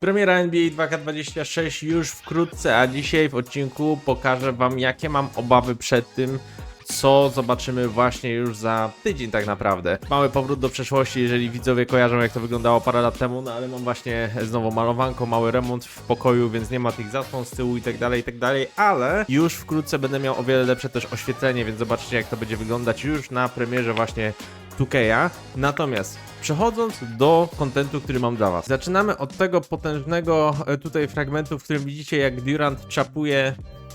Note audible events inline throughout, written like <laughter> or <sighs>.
Premiera NBA 2K26 już wkrótce, a dzisiaj w odcinku pokażę wam jakie mam obawy przed tym, co zobaczymy właśnie już za tydzień tak naprawdę. Mały powrót do przeszłości, jeżeli widzowie kojarzą jak to wyglądało parę lat temu, no ale mam właśnie znowu malowanko, mały remont w pokoju, więc nie ma tych zasłon z tyłu i tak dalej, i tak dalej, ale już wkrótce będę miał o wiele lepsze też oświetlenie, więc zobaczcie jak to będzie wyglądać już na premierze właśnie 2K'a. Natomiast przechodząc do kontentu, który mam dla Was. Zaczynamy od tego potężnego e, tutaj fragmentu, w którym widzicie jak Durant czapuje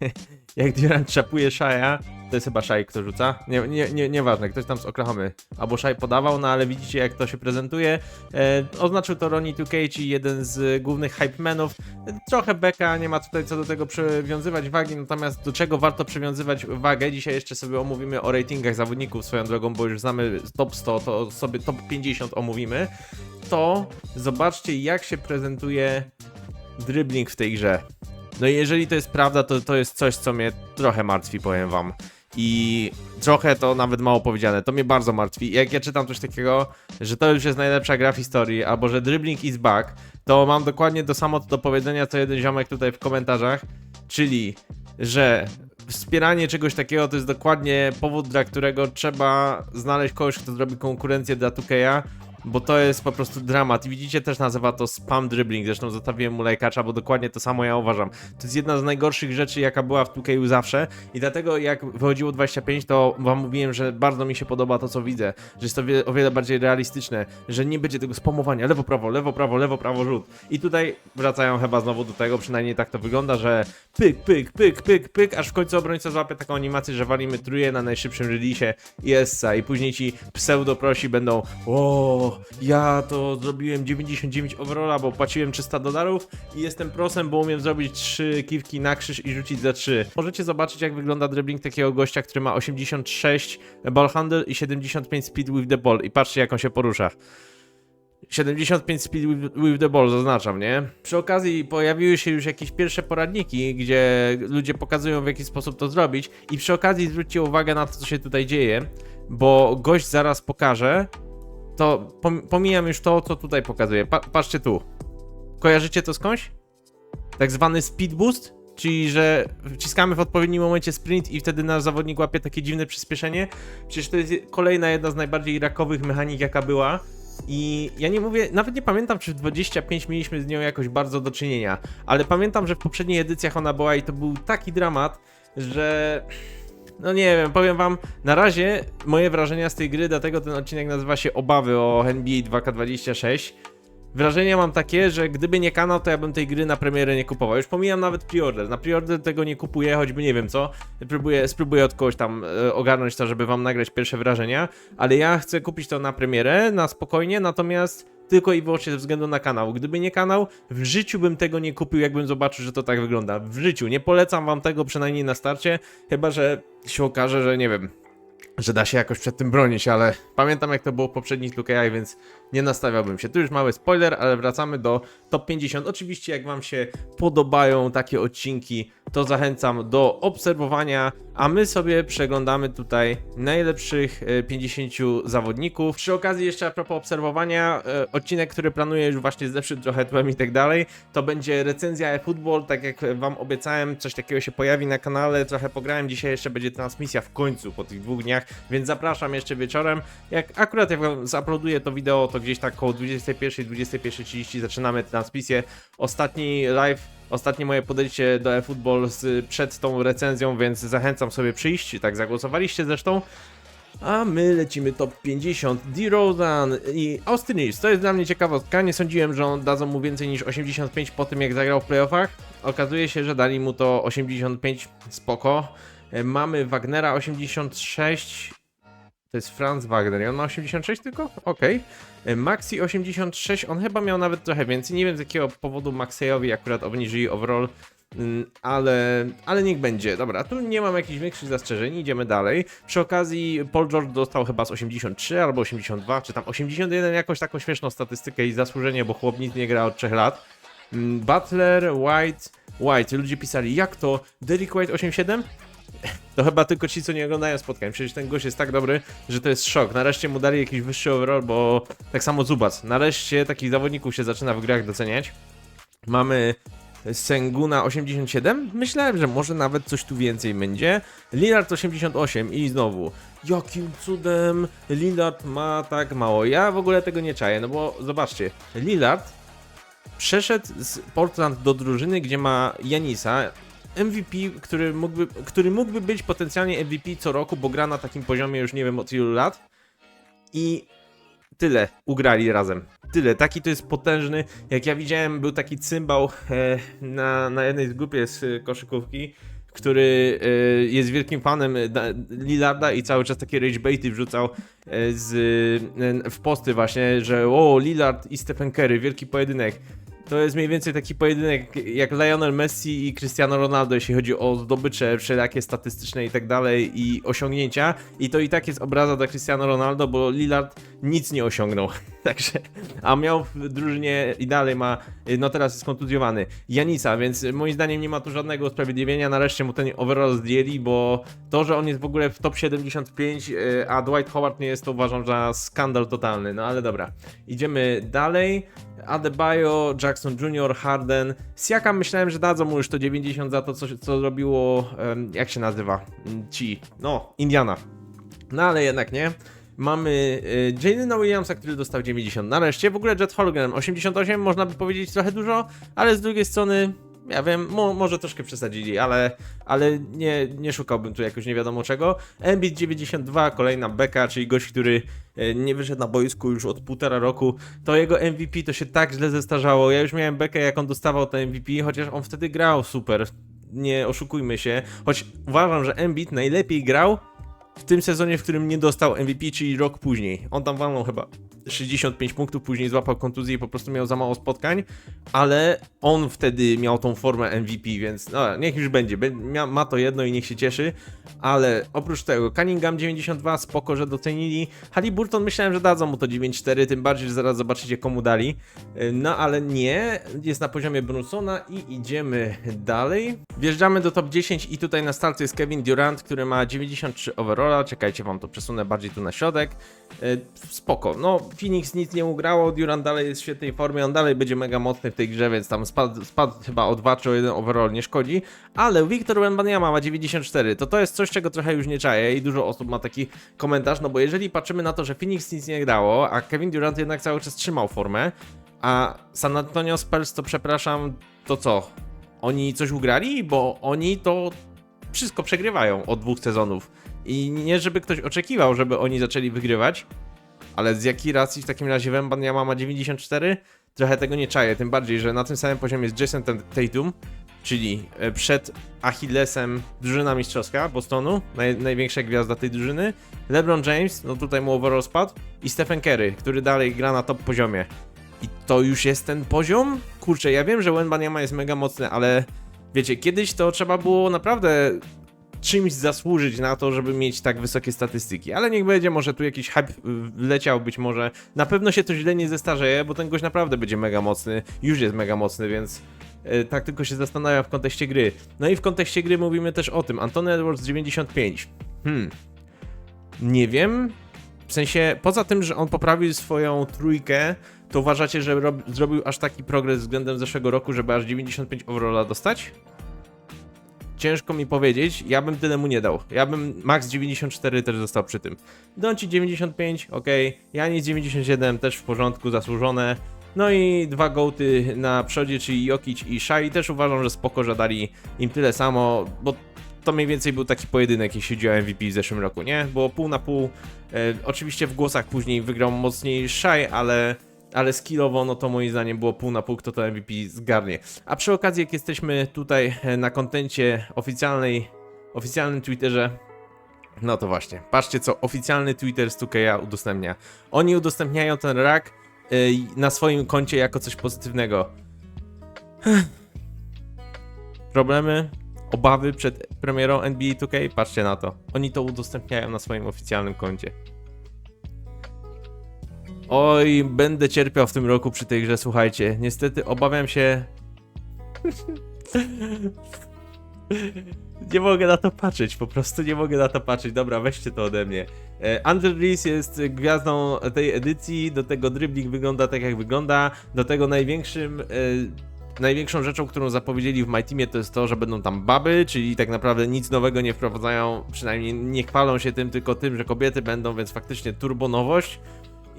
<laughs> jak Durant czapuje Shaya. To jest chyba Shai, kto rzuca. Nie, nie, nie, nieważne, ktoś tam z Oklahomy. Albo Shai podawał, no ale widzicie jak to się prezentuje. E, oznaczył to Ronnie 2K, czyli jeden z głównych hypemenów. E, trochę beka, nie ma tutaj co do tego przywiązywać wagi, natomiast do czego warto przywiązywać wagę? Dzisiaj jeszcze sobie omówimy o ratingach zawodników swoją drogą, bo już znamy top 100, to sobie top 50 omówimy. To zobaczcie jak się prezentuje dribbling w tej grze. No i jeżeli to jest prawda, to to jest coś, co mnie trochę martwi, powiem wam. I trochę to nawet mało powiedziane, to mnie bardzo martwi. Jak ja czytam coś takiego, że to już jest najlepsza gra w historii, albo że dribbling is back, to mam dokładnie to samo do powiedzenia, co jeden ziomek tutaj w komentarzach, czyli, że wspieranie czegoś takiego to jest dokładnie powód, dla którego trzeba znaleźć kogoś, kto zrobi konkurencję dla 2K'a, bo to jest po prostu dramat. I widzicie, też nazywa to spam dribbling. Zresztą zostawiłem mu lajkacza, bo dokładnie to samo ja uważam. To jest jedna z najgorszych rzeczy, jaka była w 2K zawsze. I dlatego, jak wychodziło 25, to wam mówiłem, że bardzo mi się podoba to, co widzę. Że jest to o wiele bardziej realistyczne, że nie będzie tego spamowania. Lewo, prawo, lewo, prawo, lewo, prawo, rzut. I tutaj wracają chyba znowu do tego, przynajmniej tak to wygląda, że pyk, pyk, pyk, pyk, pyk, aż w końcu obrońca złapie taką animację, że walimy truje na najszybszym releasie i essa. I później ci pseudoprosi będą o, ja to zrobiłem 99 overalla, bo płaciłem 300 dolarów i jestem prosem, bo umiem zrobić 3 kiwki na krzyż i rzucić za 3. Możecie zobaczyć jak wygląda dribbling takiego gościa, który ma 86 ball handle i 75 speed with the ball i patrzcie jak on się porusza. 75 speed with, the ball zaznaczam, nie? Przy okazji pojawiły się już jakieś pierwsze poradniki, gdzie ludzie pokazują w jaki sposób to zrobić i przy okazji zwróćcie uwagę na to, co się tutaj dzieje, bo gość zaraz pokaże, to pom- pomijam już to, co tutaj pokazuję. Pa- patrzcie tu. Kojarzycie to skądś? Tak zwany speed boost, czyli że wciskamy w odpowiednim momencie sprint i wtedy nasz zawodnik łapie takie dziwne przyspieszenie. Przecież to jest kolejna jedna z najbardziej rakowych mechanik, jaka była. I ja nie mówię, nawet nie pamiętam, czy w 25 mieliśmy z nią jakoś bardzo do czynienia, ale pamiętam, że w poprzednich edycjach ona była i to był taki dramat, że no nie wiem, powiem wam, na razie moje wrażenia z tej gry, dlatego ten odcinek nazywa się Obawy o NBA 2K26. Wrażenia mam takie, że gdyby nie kanał, to ja bym tej gry na premierę nie kupował. Już pomijam nawet preorder. Na preorder tego nie kupuję, choćby nie wiem co. Próbuję, spróbuję od kogoś tam e, ogarnąć to, żeby wam nagrać pierwsze wrażenia, ale ja chcę kupić to na premierę, na spokojnie, natomiast tylko i wyłącznie ze względu na kanał. Gdyby nie kanał, w życiu bym tego nie kupił, jakbym zobaczył, że to tak wygląda. W życiu. Nie polecam wam tego przynajmniej na starcie, chyba że się okaże, że nie wiem, że da się jakoś przed tym bronić, ale pamiętam jak to było w poprzednich 2K, więc nie nastawiałbym się. Tu już mały spoiler, ale wracamy do top 50. Oczywiście jak wam się podobają takie odcinki, to zachęcam do obserwowania, a my sobie przeglądamy tutaj najlepszych e, 50 zawodników. Przy okazji jeszcze a propos obserwowania, e, odcinek, który planuję już właśnie z lepszym trochę tłem i tak dalej, to będzie recenzja e-football, tak jak wam obiecałem, coś takiego się pojawi na kanale, trochę pograłem, dzisiaj jeszcze będzie transmisja w końcu po tych dwóch dniach, więc zapraszam jeszcze wieczorem. Jak akurat jak wam zaploduję to wideo, to gdzieś tak koło 21, 21.30 zaczynamy transmisję. Ostatni live Ostatnie moje podejście do eFootball przed tą recenzją, więc zachęcam sobie przyjść, tak zagłosowaliście zresztą. A my lecimy top 50. D-Rodan i Austin Reeves. To jest dla mnie ciekawostka. Nie sądziłem, że on dadzą mu więcej niż 85 po tym, jak zagrał w playoffach. Okazuje się, że dali mu to 85 spoko. E, Mamy Wagnera 86. To jest Franz Wagner i on ma 86 tylko? Okej. E, Maxi 86, on chyba miał nawet trochę więcej. Nie wiem z jakiego powodu Maxejowi akurat obniżyli overall. Mm, Ale, ale niech będzie. Dobra, tu nie mam jakichś większych zastrzeżeń, idziemy dalej. Przy okazji Paul George dostał chyba z 83 albo 82, czy tam 81, jakąś taką śmieszną statystykę i zasłużenie, bo chłop nic nie gra od 3 lat. Mm, Butler, White, White. Ludzie pisali, jak to? Derrick White 87? To chyba tylko ci, co nie oglądają spotkań. Przecież ten gość jest tak dobry, że to jest szok. Nareszcie mu dali jakiś wyższy overall, bo tak samo Zubac. Nareszcie takich zawodników się zaczyna w grach doceniać. Mamy Senguna 87. Myślałem, że może nawet coś tu więcej będzie. Lillard 88 i znowu. Jakim cudem Lillard ma tak mało? Ja w ogóle tego nie czaję, no bo zobaczcie. Lillard przeszedł z Portland do drużyny, gdzie ma Janisa. MVP, który mógłby, który mógłby być potencjalnie MVP co roku, bo gra na takim poziomie już nie wiem od ilu lat. I tyle ugrali razem. Tyle. Taki to jest potężny. Jak ja widziałem, był taki cymbał e, na, na jednej grupie z koszykówki, który e, jest wielkim fanem e, da, Lillarda i cały czas takie rage baity wrzucał z, w posty właśnie, że o, Lillard i Stephen Curry, wielki pojedynek. To jest mniej więcej taki pojedynek jak Lionel Messi i Cristiano Ronaldo, jeśli chodzi o zdobycze wszelakie statystyczne i tak dalej i osiągnięcia. I to i tak jest obraza dla Cristiano Ronaldo, bo Lillard nic nie osiągnął. <laughs> Także, a miał w drużynie i dalej ma, no teraz jest kontuzjowany, Janisa, więc moim zdaniem nie ma tu żadnego usprawiedliwienia. Nareszcie mu ten overall zdjęli, bo to, że on jest w ogóle w top 75, y, a Dwight Howard nie jest, to uważam za skandal totalny. No ale dobra, idziemy dalej. Adebayo, Jackson Jr., Harden. Siakam myślałem, że dadzą mu już to 90 za to, co, co jak się nazywa, Mm, ci, no, Indiana. No ale jednak nie. Mamy y, Jalena Williamsa, który dostał 90. Nareszcie, w ogóle Jet Holmgren 88, można by powiedzieć trochę dużo, ale z drugiej strony, ja wiem, mo, może troszkę przesadzili, ale, ale nie, nie szukałbym tu jakoś nie wiadomo czego. Embiid 92, kolejna beka, czyli gość, który e, nie wyszedł na boisku już od półtora roku. To jego MVP to się tak źle zestarzało. Ja już miałem bekę, jak on dostawał to MVP, chociaż on wtedy grał super. Nie oszukujmy się. Choć uważam, że Embiid najlepiej grał w tym sezonie, w którym nie dostał MVP, czyli rok później. On tam walnął chyba 65 punktów, później złapał kontuzję i po prostu miał za mało spotkań, ale on wtedy miał tą formę MVP, więc no, niech już będzie. Ma to jedno i niech się cieszy, ale oprócz tego Cunningham 92, spoko, że docenili. Halliburton myślałem, że dadzą mu to 9-4, tym bardziej, że zaraz zobaczycie komu dali. No ale nie, jest na poziomie Brunsona i idziemy dalej. Wjeżdżamy do top 10 i tutaj na starcie jest Kevin Durant, który ma 93 overalla. Czekajcie, wam to przesunę bardziej tu na środek. Y, Spoko, no Phoenix nic nie ugrało, Durant dalej jest w świetnej formie, on dalej będzie mega mocny w tej grze, więc tam spadł, spadł chyba o 2 czy o 1 overall, nie szkodzi. Ale Victor Wembanyama ma 94, to to jest coś, czego trochę już nie czaję i dużo osób ma taki komentarz, no bo jeżeli patrzymy na to, że Phoenix nic nie grało, a Kevin Durant jednak cały czas trzymał formę, a San Antonio Spurs to przepraszam, to co? Oni coś ugrali? Bo oni to wszystko przegrywają od dwóch sezonów. I nie żeby ktoś oczekiwał, żeby oni zaczęli wygrywać, ale z jakiej racji w takim razie Wembanyama ma 94? Trochę tego nie czaję, tym bardziej, że na tym samym poziomie jest Jason Tatum, czyli e, przed Achillesem drużyna mistrzowska Bostonu, naj, największa gwiazda tej drużyny, LeBron James, no tutaj mu overall spadł, i Stephen Curry, który dalej gra na top poziomie. I to już jest ten poziom? Kurczę, ja wiem, że Wembanyama jest mega mocny, ale wiecie, kiedyś to trzeba było naprawdę czymś zasłużyć na to, żeby mieć tak wysokie statystyki. Ale niech będzie, może tu jakiś hype y, leciał, być może. Na pewno się to źle nie zestarzeje, bo ten gość naprawdę będzie mega mocny. Już jest mega mocny, więc y, tak tylko się zastanawiam w kontekście gry. No i w kontekście gry mówimy też o tym. Antony Edwards 95. Hmm. Nie wiem. W sensie, poza tym, że on poprawił swoją trójkę, to uważacie, że rob, zrobił aż taki progres względem zeszłego roku, żeby aż 95 overalla dostać? Ciężko mi powiedzieć, ja bym tyle mu nie dał. Ja bym max 94 też został przy tym. Donci 95, ok. Janis 97 też w porządku, zasłużone. No i dwa gołty na przodzie, czyli Jokic i Shai też uważam, że spoko, że dali im tyle samo, bo to mniej więcej był taki pojedynek, jeśli chodzi o MVP w zeszłym roku, nie? Było pół na pół. E, oczywiście w głosach później wygrał mocniej Shai, ale ale skillowo, no to moim zdaniem było pół na pół, kto to MVP zgarnie. A przy okazji, jak jesteśmy tutaj e, na kontencie oficjalnej, oficjalnym Twitterze, no to właśnie, patrzcie co oficjalny Twitter z 2K udostępnia. Oni udostępniają ten rak e, na swoim koncie jako coś pozytywnego. <sighs> Problemy, obawy przed premierą NBA 2K? Patrzcie na to. Oni to udostępniają na swoim oficjalnym koncie. Oj, będę cierpiał w tym roku przy tej grze, słuchajcie. Niestety obawiam się. <laughs> nie mogę na to patrzeć, po prostu nie mogę na to patrzeć. Dobra, weźcie to ode mnie. E, Andrew Reese jest gwiazdą tej edycji, do tego dribbling wygląda tak jak wygląda, do tego największym e, największą rzeczą, którą zapowiedzieli w My Teamie, to jest to, że będą tam baby, czyli tak naprawdę nic nowego nie wprowadzają, przynajmniej nie chwalą się tym, tylko tym, że kobiety będą, więc faktycznie turbo nowość.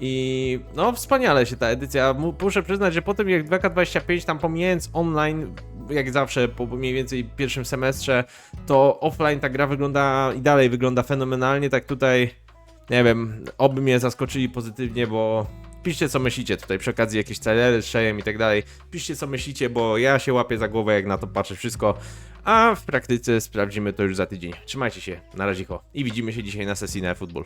I no, wspaniale się ta edycja. Mu- Muszę przyznać, że po tym jak 2K25 tam pomijając online, jak zawsze po mniej więcej pierwszym semestrze, to offline ta gra wygląda i dalej wygląda fenomenalnie. Tak tutaj, nie wiem, oby mnie zaskoczyli pozytywnie, bo piszcie co myślicie tutaj przy okazji jakieś trailery z i tak dalej. Piszcie co myślicie, bo ja się łapię za głowę jak na to patrzę wszystko. A w praktyce sprawdzimy to już za tydzień. Trzymajcie się, na razie i widzimy się dzisiaj na sesji na futbol.